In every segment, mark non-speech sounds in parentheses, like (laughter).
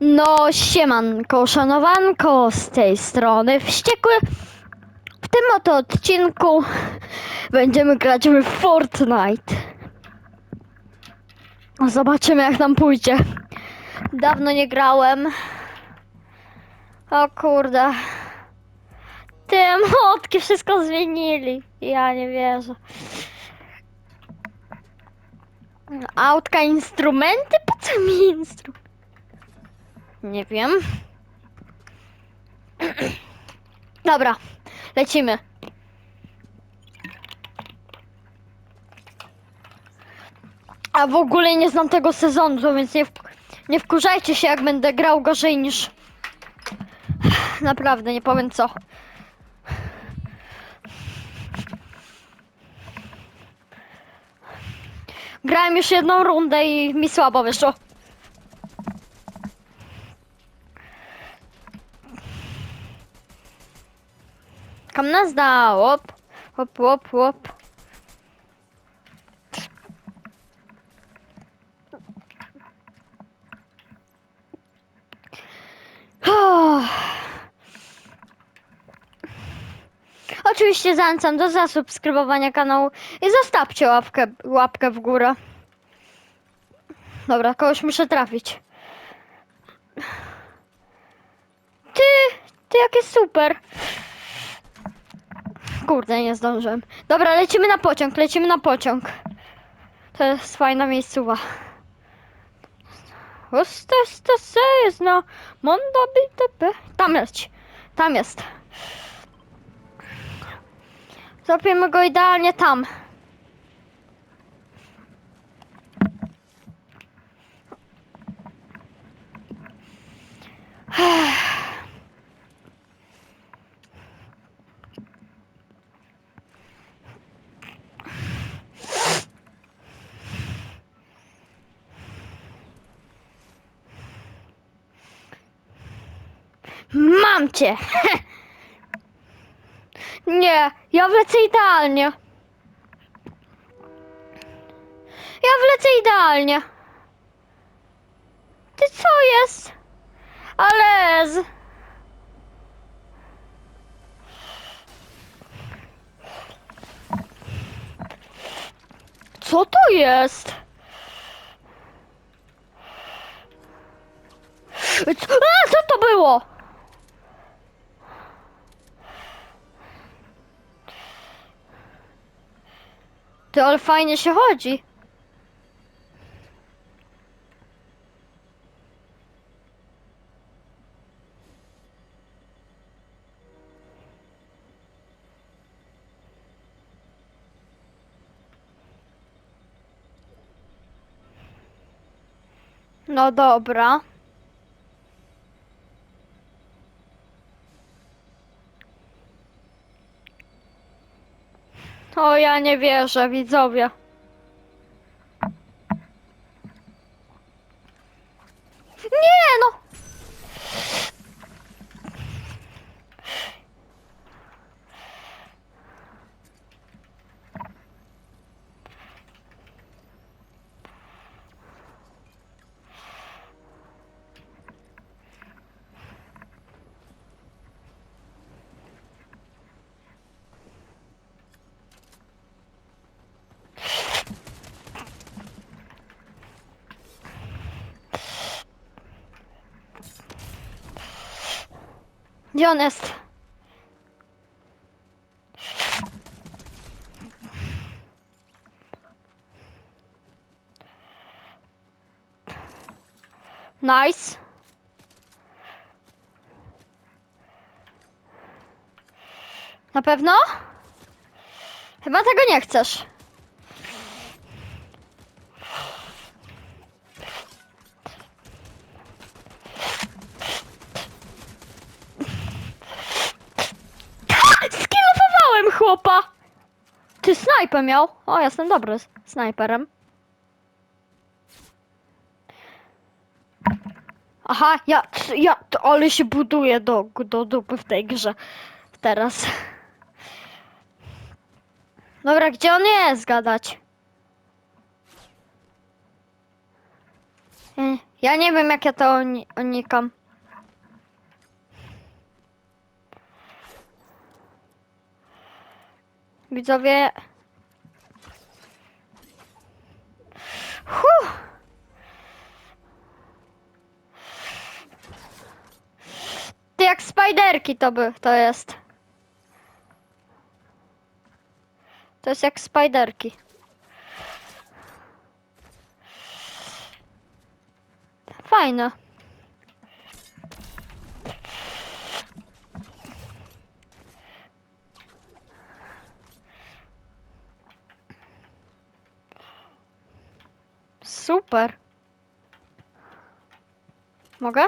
No, siemanko, szanowanko, z tej strony Wściekły. W tym oto odcinku będziemy grać w Fortnite. Zobaczymy, jak nam pójdzie. Dawno nie grałem. O kurde. Te motki wszystko zmienili. Ja nie wierzę. Autka, instrumenty? Po co mi instrumenty? Nie wiem. Dobra, lecimy. A w ogóle nie znam tego sezonu, więc nie, nie wkurzajcie się, jak będę grał gorzej niż. Naprawdę, nie powiem co. Grałem już jedną rundę i mi słabo wyszło. Kam nas da, łop, łop, łop, łop. Oczywiście zachęcam do zasubskrybowania kanału i zostawcie łapkę, łapkę w górę. Dobra, kogoś muszę trafić. Ty, ty jakie super. Kurde, nie zdążyłem. Dobra, lecimy na pociąg, lecimy na pociąg. To jest fajna miejscowa. Se jest no. Mondo BTP. Tam jest. Tam jest. Złapiemy go idealnie tam. Mam cię! (laughs) Nie, ja wlecę idealnie. Ja wlecę idealnie. Ty co jest? Ale z... Co to jest? A, co to było? Ty, ale fajnie się chodzi. No dobra. O, ja nie wierzę, widzowie. Nie no! Gdzie on jest? Nice. Na pewno? Chyba tego nie chcesz. Snajpę miał? O, jestem dobry z snajperem. Aha, ja, ja, to, ale się buduje do, do dupy w tej grze. Teraz. Dobra, gdzie on jest gadać? Ja, Ja nie wiem jak ja to uni- unikam. Widzowie. Huh. Ty jak spajderki to by to jest. To jest jak spajderki. Fajne. Super. Mogę?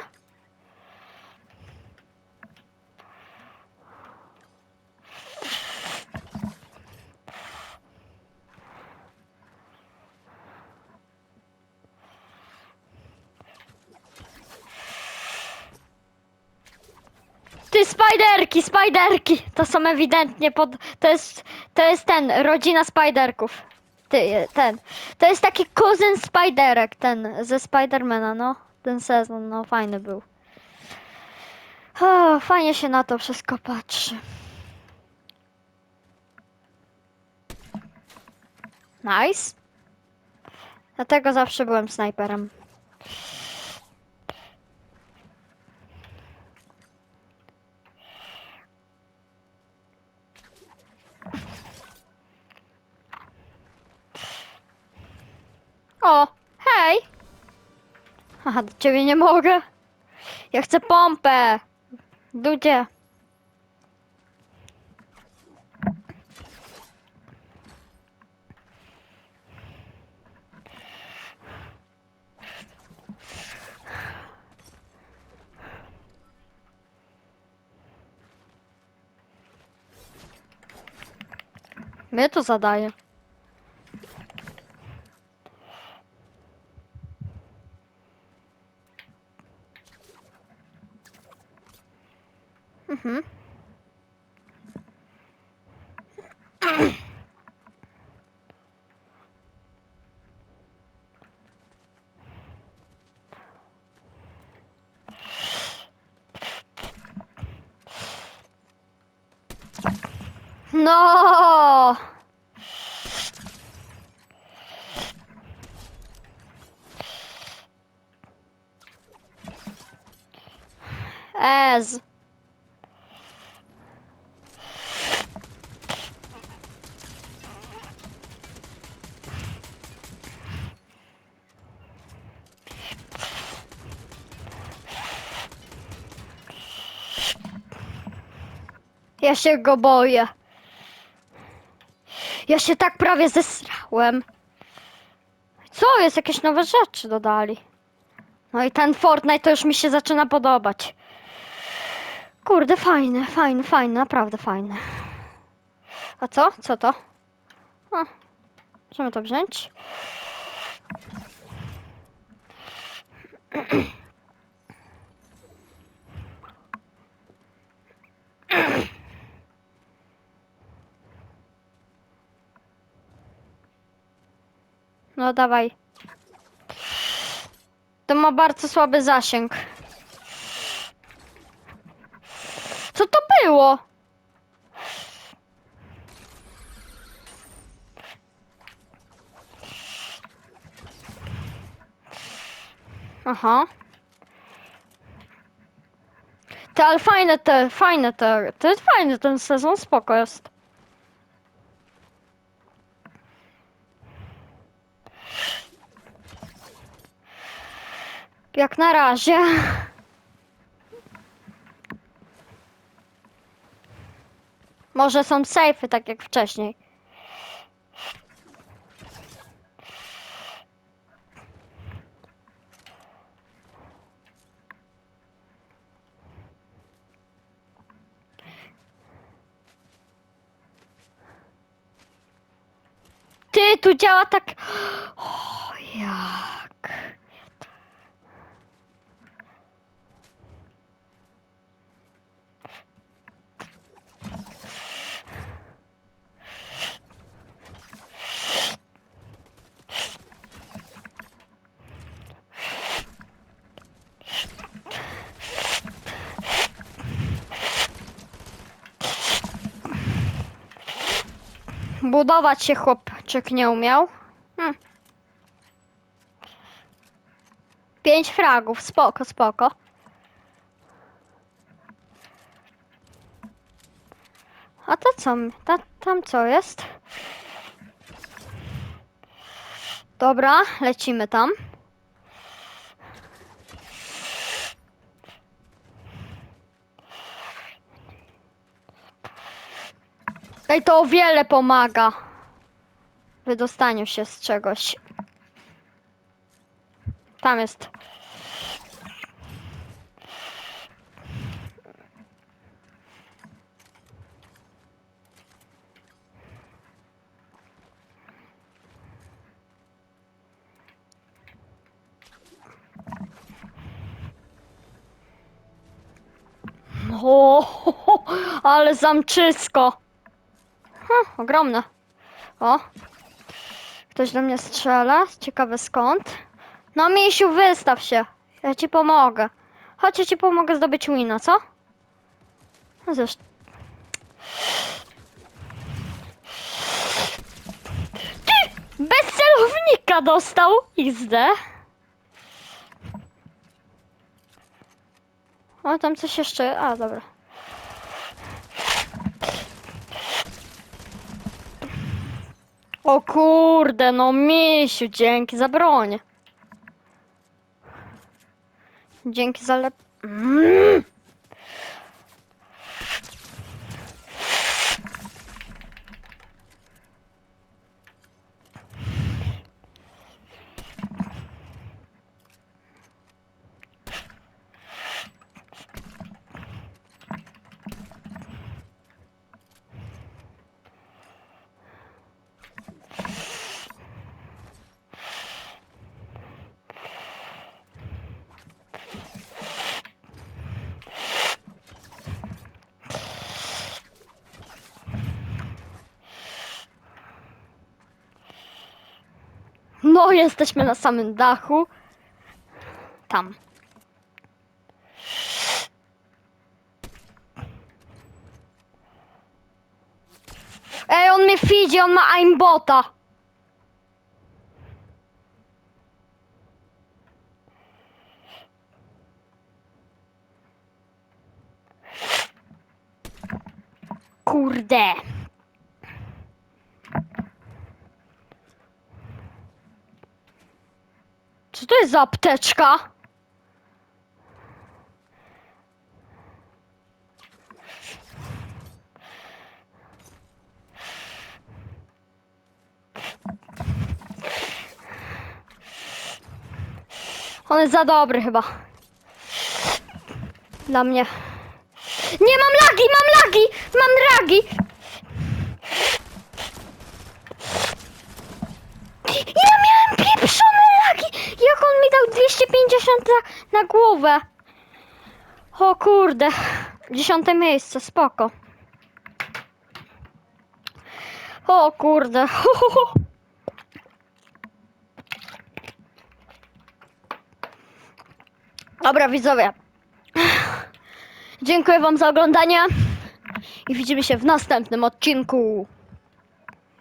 Ty spajderki, spajderki! To są ewidentnie pod. To jest. To jest ten, rodzina spajderków. Ty, ten. To jest taki kuzyn spajderek, ten ze Spidermana, no. Ten sezon, no fajny był. O, fajnie się na to wszystko patrzy. Nice. Dlatego zawsze byłem snajperem. O, hej! Aha, do ciebie nie mogę. Ja chcę pompę. Dudzie. Mnie to zadaje. No! Ez. Ja się go boję. Ja się tak prawie zesrałem. Co jest? Jakieś nowe rzeczy dodali. No i ten Fortnite to już mi się zaczyna podobać. Kurde, fajny, fajny, fajny, naprawdę fajny. A co? Co to? O, możemy to wziąć. (clears throat) No dawaj. To ma bardzo słaby zasięg. Co to było? Aha. Te, ale fajne te, fajne te, to jest fajny ten sezon, spoko jest. Jak na razie. Może są sejfy, tak jak wcześniej. Ty, tu działa tak... Budować się chłopczyk nie umiał. Hm. Pięć fragów, spoko, spoko. A to co? Ta, tam co jest? Dobra, lecimy tam. Ej, to o wiele pomaga w wydostaniu się z czegoś. Tam jest. O, (laughs) ale zamczysko. Ha, ogromne. O. Ktoś do mnie strzela. Ciekawe skąd. No misiu, wystaw się. Ja ci pomogę. Chodź, ja ci pomogę zdobyć wina, co? No zresztą. Ty! Bez celownika dostał! XD. O, tam coś jeszcze. A, dobra. O kurde, no misiu, dzięki za broń. Dzięki za lep... Mm. No, jesteśmy na samym dachu. Tam. Ej, on mnie widzi, on ma aimbota. Kurde. Co to jest apteczka? On jest za dobry chyba. Dla mnie. Nie mam lagi, mam lagi, mam lagi. Ja miałem pieprzone lagi! Jak on mi dał 250 na, głowę? O kurde. Dziesiąte miejsce, spoko. O kurde. (laughs) Dobra widzowie. Dziękuję wam za oglądanie i widzimy się w następnym odcinku.